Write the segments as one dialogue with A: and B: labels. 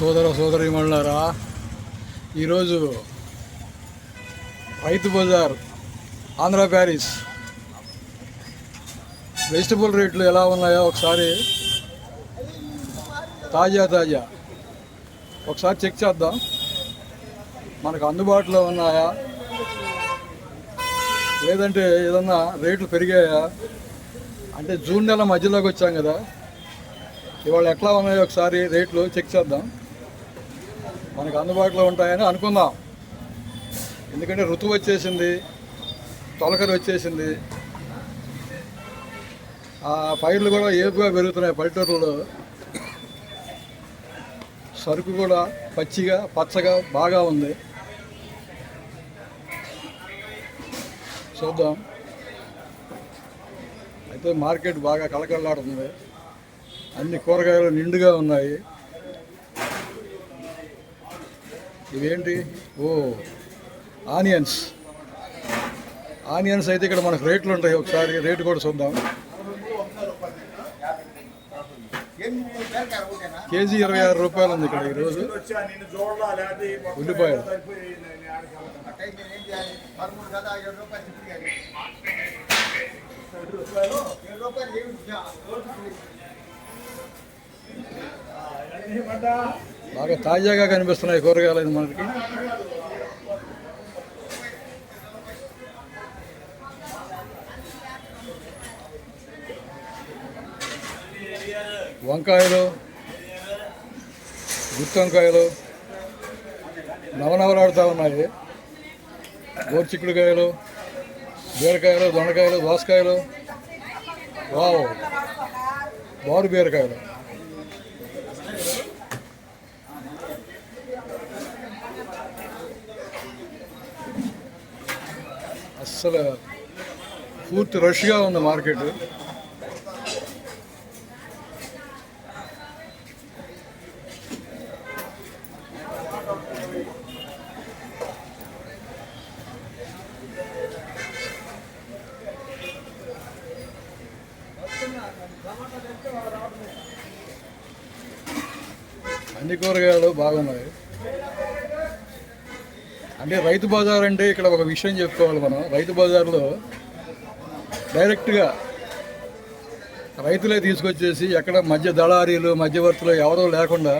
A: సోదర సోదరిమణులారా ఈరోజు Rythu Bazar Andhra Paris. Vegetable రేట్లు ఎలా ఉన్నాయో ఒకసారి తాజా తాజా. ఒకసారి చెక్ చేద్దాం. మనకు అందుబాటులో ఉన్నాయా? లేదంటే ఏదన్నా రేట్లు పెరిగాయా? అంటే జూన్ నెల మధ్యలోకి వచ్చాం కదా. ఇవాళ ఎట్లా ఉన్నాయో ఒకసారి రేట్లు చెక్ చేద్దాం. మనకు అందుబాటులో ఉంటాయని అనుకుందాం. ఎందుకంటే ఋతువు వచ్చేసింది తొలకరి వచ్చేసింది. ఆ పైర్లు కూడా ఏపుగా పెరుగుతున్నాయి పల్లెటూరులో సరుకు కూడా పచ్చిగా పచ్చగా బాగా ఉంది. చూద్దాం. అయితే మార్కెట్ బాగా కలకల్లాడుతుంది అన్ని కూరగాయలు నిండుగా ఉన్నాయి. ఇవేంటి? ఓ ఆనియన్స్. ఆనియన్స్ అయితే ఇక్కడ మనకు రేట్లు ఉంటాయి. ఒకసారి రేటు కూడా చూద్దాం. కేజీ ఇరవై ఆరు రూపాయలు ఉంది ఇక్కడ ఈరోజు. ఉల్లిపాయలు. బాగా తాజాగా కనిపిస్తున్నాయి కూరగాయలు ఇది మనకి. వంకాయలు గుత్తంకాయలు నవనవలాడుతూ ఉన్నాయి. గోర్చిక్కుడుకాయలు బీరకాయలు దొండకాయలు దోసకాయలు వావ్. బారు బీరకాయలు. అసలు పూర్తి రష్గా ఉంది మార్కెట్. అన్ని కూరగాయలు బాగున్నాయి. అంటే రైతు బజార్ అంటే ఇక్కడ ఒక విషయం చెప్పుకోవాలి మనం. రైతు బజార్లో డైరెక్ట్గా రైతులే తీసుకొచ్చేసి ఎక్కడ మధ్య దళారీలు మధ్యవర్తులు ఎవరో లేకుండా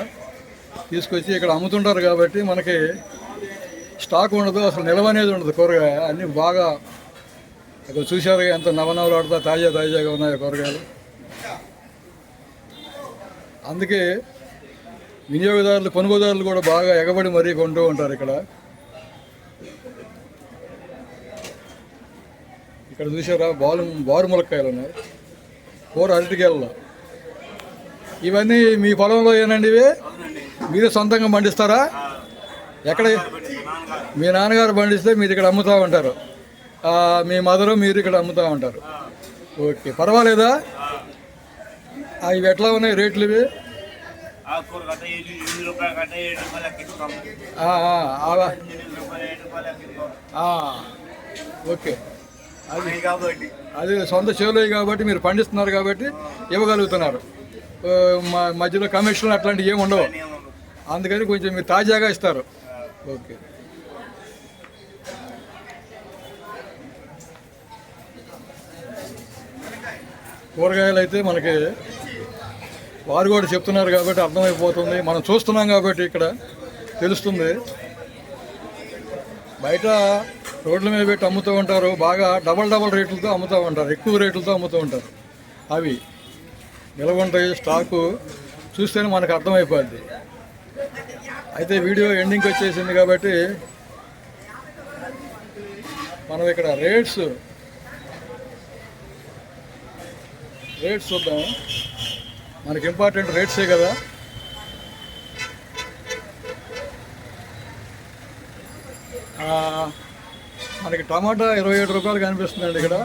A: తీసుకొచ్చి ఇక్కడ అమ్ముతుంటారు కాబట్టి మనకి స్టాక్ ఉండదు అసలు నిల్వ అనేది ఉండదు కూరగాయ. అన్నీ బాగా ఇక్కడ చూశారు ఎంత నవనవలాడుతా తాజా తాజాగా ఉన్నాయి కూరగాయలు. అందుకే వినియోగదారులు కొనుగోదారులు కూడా బాగా ఎగబడి మరీ కొంటూ ఉంటారు ఇక్కడ. ఇక్కడ చూసారా బాలు బారు ములక్కాయలు ఉన్నాయి కూర అరటికాయలు ఇవన్నీ మీ పొలంలో ఏనండి ఇవి? మీరే సొంతంగా పండిస్తారా? ఎక్కడ? మీ నాన్నగారు పండిస్తే మీరు ఇక్కడ అమ్ముతూ ఉంటారు. మీ మదరు మీరు ఇక్కడ అమ్ముతూ ఉంటారు. ఓకే పర్వాలేదా? ఇవి ఎట్లా ఉన్నాయి రేట్లు ఇవి? ఓకే. అది.
B: అది కాబట్టి
A: అది సొంత చేలో కాబట్టి మీరు పండిస్తున్నారు కాబట్టి ఇవ్వగలుగుతున్నారు. మధ్యలో కమిషన్లు అట్లాంటివి ఏమి ఉండవు. అందుకని కొంచెం మీరు తాజాగా ఇస్తారు. ఓకే. కూరగాయలు అయితే మనకి వారు కూడా చెప్తున్నారు కాబట్టి అర్థమైపోతుంది. మనం చూస్తున్నాం కాబట్టి ఇక్కడ తెలుస్తుంది. బయట రోడ్ల మీద పెట్టి అమ్ముతూ ఉంటారు. బాగా డబల్ డబల్ రేట్లతో అమ్ముతూ ఉంటారు. ఎక్కువ రేట్లతో అమ్ముతూ ఉంటారు. అవి నిల్వ ఉంటాయి స్టాకు చూస్తేనే మనకు అర్థమైపోద్ది. అయితే వీడియో ఎండింగ్కి వచ్చేసింది కాబట్టి మనం ఇక్కడ రేట్స్ రేట్స్ చూద్దాం. మనకి ఇంపార్టెంట్ రేట్సే కదా. uh, మనకి టమాటా ఇరవై ఏడు రూపాయలు కనిపిస్తుందండి ఇక్కడ.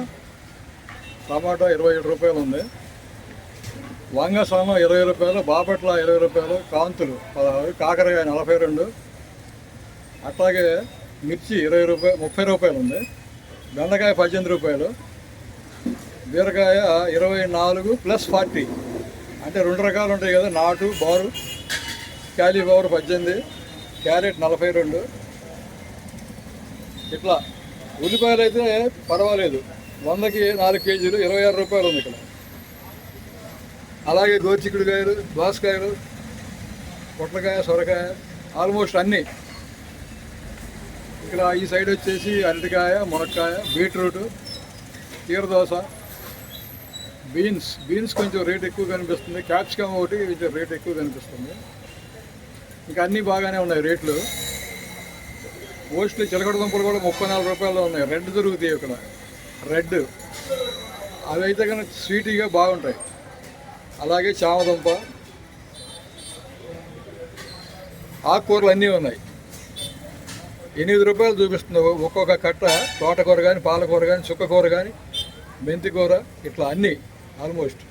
A: టమాటా ఇరవై ఏడు రూపాయలు ఉంది. వంగసామ ఇరవై రూపాయలు బాపట్ల ఇరవై రూపాయలు కాంతులు పదహారు కాకరకాయ నలభై రెండు. అట్లాగే మిర్చి ఇరవై రూపాయలు ముప్పై రూపాయలు ఉంది. బెండకాయ పద్దెనిమిది రూపాయలు. బీరకాయ ఇరవై నాలుగు ప్లస్ ఫార్టీ. అంటే రెండు రకాలు ఉంటాయి కదా నాటు బారు క్యాలీఫ్లవర్ పద్దెనిమిది క్యారెట్ నలభై రెండు. ఇట్లా ఉల్లిపాయలు అయితే పర్వాలేదు. వందకి నాలుగు కేజీలు ఇరవై ఆరు రూపాయలు ఉంది ఇక్కడ. అలాగే గోరుచిక్కుడుకాయలు దోసకాయలు పొట్లకాయ సొరకాయ ఆల్మోస్ట్ అన్నీ. ఇక్కడ ఈ సైడ్ వచ్చేసి అరటికాయ మునక్కాయ బీట్రూట్ కీరదోస బీన్స్. బీన్స్ కొంచెం రేట్ ఎక్కువ కనిపిస్తుంది. క్యాప్సికమ్ ఒకటి కొంచెం రేట్ ఎక్కువ కనిపిస్తుంది. ఇంకా అన్నీ బాగానే ఉన్నాయి రేట్లు. మోస్ట్లీ చిలకడ దుంపలు కూడా ముప్పై నాలుగు రూపాయలు ఉన్నాయి. రెడ్ దొరుకుతాయి ఇక్కడ. రెడ్ అవి అయితే కనుక స్వీటీగా బాగుంటాయి. అలాగే చామదుంప. ఆకుకూరలు అన్నీ ఉన్నాయి. ఎనిమిది రూపాయలు చూపిస్తుంది ఒక్కొక్క కట్ట తోటకూర కానీ పాలకూర కానీ చుక్కకూర కానీ మెంతికూర ఇట్లా అన్నీ. ఆల్మోస్ట్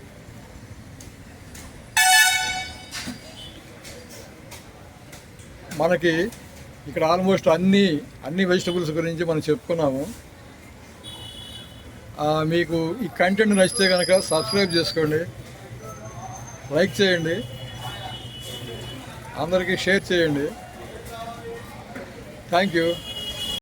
A: మనకి ఇక్కడ ఆల్మోస్ట్ అన్ని అన్ని వెజిటబుల్స్ గురించి మనం చెప్పుకున్నాము. మీకు ఈ కంటెంట్ నచ్చితే కనుక సబ్స్క్రైబ్ చేసుకోండి లైక్ చేయండి అందరికీ షేర్ చేయండి. Thank you